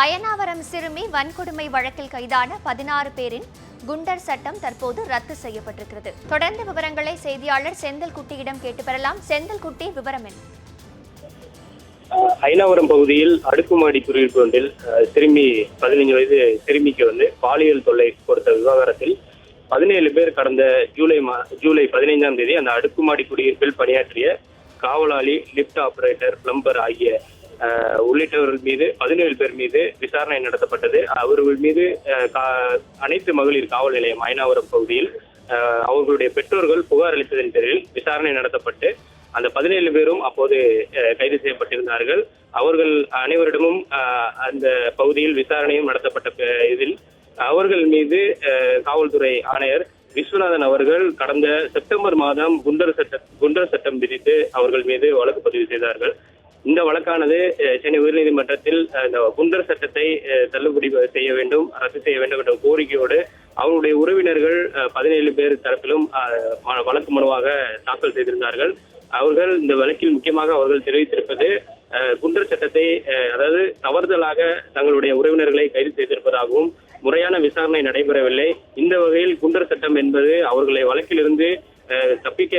அயனாவரம் சிறுமி வன்கொடுமை வழக்கில் கைதான பதினாறு பேரின் குண்டர் சட்டம் தற்போது ரத்து செய்யப்பட்டிருக்கிறது. தொடர்ந்து விவரங்களை செய்தியாளர் செந்தில் குட்டியிடம் கேட்டு பெறலாம். செந்தில் குட்டி விவரம் என்ன? அயனாவரம் பகுதியில் அடுக்குமாடி குடியிருப்பு ஒன்றில் சிறுமி பதினைஞ்சு வயது சிறுமிக்கு வந்து பாலியல் தொல்லை கொடுத்த விவகாரத்தில் பதினேழு பேர் கடந்த ஜூலை மா ஜூலை பதினைஞ்சாம் தேதி அந்த அடுக்குமாடி குடியிருப்பில் பணியாற்றிய காவலாளி லிப்ட் ஆபரேட்டர் பிளம்பர் ஆகிய உள்ளிட்டவர்கள் மீது பதினேழு பேர் மீது விசாரணை நடத்தப்பட்டது. அவர்கள் மீது கா- அனைத்து மகளிர் காவல் நிலையம் ஐனாவரம் பகுதியில் அவர்களுடைய பெற்றோர்கள் புகார் அளித்ததன் பேரில் விசாரணை நடத்தப்பட்டு அந்த பதினேழு பேரும் அப்போது கைது செய்யப்பட்டிருந்தார்கள். அவர்கள் அனைவரிடமும் அந்த பகுதியில் விசாரணையும் நடத்தப்பட்ட இதில் அவர்கள் மீது காவல்துறை ஆணையர் விஸ்வநாதன் அவர்கள் கடந்த செப்டம்பர் மாதம் குண்டர் சட்டம் குண்டர் சட்டம் விதித்து அவர்கள் மீது வழக்கு பதிவு செய்தார்கள். இந்த வழக்கானது சென்னை உயர்நீதிமன்றத்தில் இந்த குந்தர் சட்டத்தை தள்ளுபடி செய்ய வேண்டும் ரத்து செய்ய வேண்டும் என்ற கோரிக்கையோடு அவருடைய உறவினர்கள் பதினேழு பேர் தரப்பிலும் வழக்கு மனுவாக தாக்கல் செய்திருந்தார்கள். அவர்கள் இந்த வழக்கில் முக்கியமாக அவர்கள் தெரிவித்திருப்பது குண்டர் சட்டத்தை அதாவது தவறுதலாக தங்களுடைய உறவினர்களை கைது செய்திருப்பதாகவும் முறையான விசாரணை நடைபெறவில்லை. இந்த வகையில் குண்டர் சட்டம் என்பது அவர்களை வழக்கிலிருந்து தப்பிக்க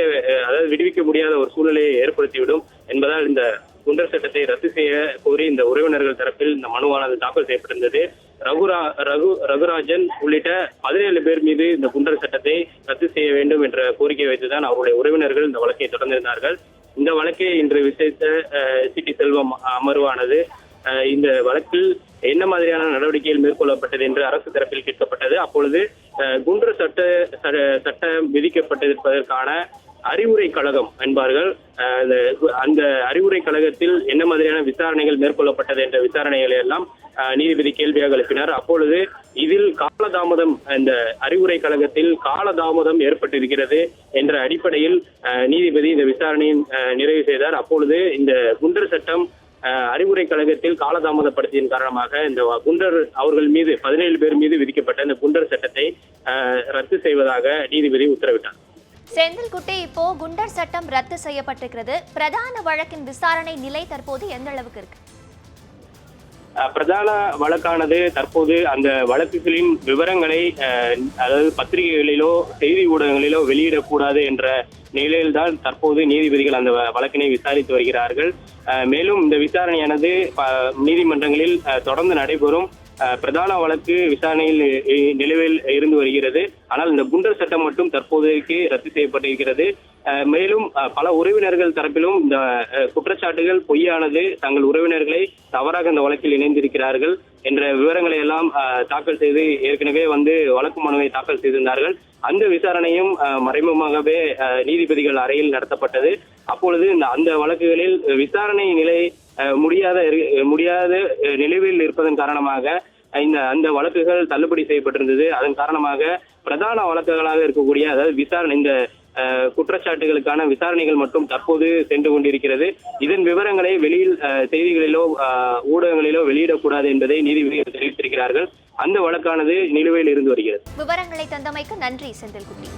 அதாவது விடுவிக்க முடியாத ஒரு சூழ்நிலையை ஏற்படுத்திவிடும் என்பதால் இந்த குண்டர் சட்டத்தை ரத்து செய்ய கோரி இந்த உறவினர்கள் தரப்பில் இந்த மனுவானது தாக்கல் செய்யப்பட்டிருந்தது. ரகுரா ரகு ரகுராஜன் உள்ளிட்ட பதினேழு பேர் மீது இந்த குண்டர் சட்டத்தை ரத்து செய்ய வேண்டும் என்ற கோரிக்கை வைத்துதான் அவருடைய உறவினர்கள் இந்த வழக்கை தொடர்ந்திருந்தார்கள். இந்த வழக்கை இன்று விசேஷ சிட்டி செல்வம் அமர்வானது இந்த வழக்கில் என்ன மாதிரியான நடவடிக்கைகள் மேற்கொள்ளப்பட்டது என்று அரசு தரப்பில் கேட்கப்பட்டது. அப்பொழுது குண்டர் சட்ட சட்டம் விதிக்கப்பட்டிருப்பதற்கான அறிவுரை கழகம் என்பார்கள். அந்த- அறிவுரை கழகத்தில் என்ன மாதிரியான விசாரணைகள் மேற்கொள்ளப்பட்டது என்ற விசாரணைகளை எல்லாம் அஹ், நீதிபதி கேள்வியாக எழுப்பினார். அப்பொழுது இதில் காலதாமதம் இந்த அறிவுரை கழகத்தில் காலதாமதம் ஏற்பட்டிருக்கிறது என்ற அடிப்படையில் அஹ், நீதிபதி இந்த விசாரணையை அஹ், நிறைவு செய்தார். அப்பொழுது இந்த குண்டர் சட்டம் அறிவுரை கழகத்தில் காலதாமதப்படுத்தியின் காரணமாக இந்த குண்டர் அவர்கள் மீது பதினேழு பேர் மீது விதிக்கப்பட்ட இந்த குண்டர் சட்டத்தை அஹ், ரத்து செய்வதாக நீதிபதி உத்தரவிட்டார். செந்தில்குட்டி இப்போ குண்டர் சட்டம் ரத்து செய்யப்பட்டிருக்கிறது. பிரதான வழக்கின் விசாரணை நிலை தற்போது எந்த அளவுக்கு இருக்கு? பிரதான வழக்கானது தற்போது அந்த வழக்குகளின் விவரங்களை அதாவது பத்திரிகைகளிலோ செய்தி ஊடகங்களிலோ வெளியிடக்கூடாது என்ற நிலையில்தான் தற்போது நீதிபதிகள் அந்த வழக்கினை விசாரித்து வருகிறார்கள். மேலும் இந்த விசாரணையானது ப- நீதிமன்றங்களில் தொடர்ந்து நடைபெறும். பிரதான வழக்கு விசாரணையில் இ- நிலுவையில் இருந்து வருகிறது. ஆனால் இந்த குண்டர் சட்டம் மட்டும் தற்போதைக்கு ரத்து செய்யப்பட்டிருக்கிறது. மேலும் பல உறவினர்கள் தரப்பிலும் இந்த குற்றச்சாட்டுகள் பொய்யானது. தங்கள் உறவினர்களை தவறாக இந்த வழக்கில் இணைந்திருக்கிறார்கள் என்ற விவரங்களை எல்லாம் தாக்கல் செய்து ஏற்கனவே வந்து வழக்கு மனுவை தாக்கல் செய்திருந்தார்கள். அந்த விசாரணையும் மறைமுகமாகவே நீதிபதிகள் அறையில் நடத்தப்பட்டது. அப்பொழுது இந்த அந்த வழக்குகளில் விசாரணை நிலை முடியாத முடியாத நிலுவையில் இருப்பதன் காரணமாக இந்த அந்த வழக்குகள் தள்ளுபடி செய்யப்பட்டிருந்தது. அதன் காரணமாக பிரதான வழக்குகளாக இருக்கக்கூடிய அதாவது விசாரணை இந்த குற்றச்சாட்டுகளுக்கான விசாரணைகள் மட்டும் தற்போது சென்று கொண்டிருக்கிறது. இதன் விவரங்களை வெளியில் செய்திகளிலோ ஊடகங்களிலோ வெளியிடக்கூடாது என்பதை நீதிபதிகள் தெரிவித்திருக்கிறார்கள். அந்த வழக்கானது நிலுவையில் இருந்து வருகிறது. விவரங்களை தந்தமைக்கு நன்றி செந்தில்குட்டி.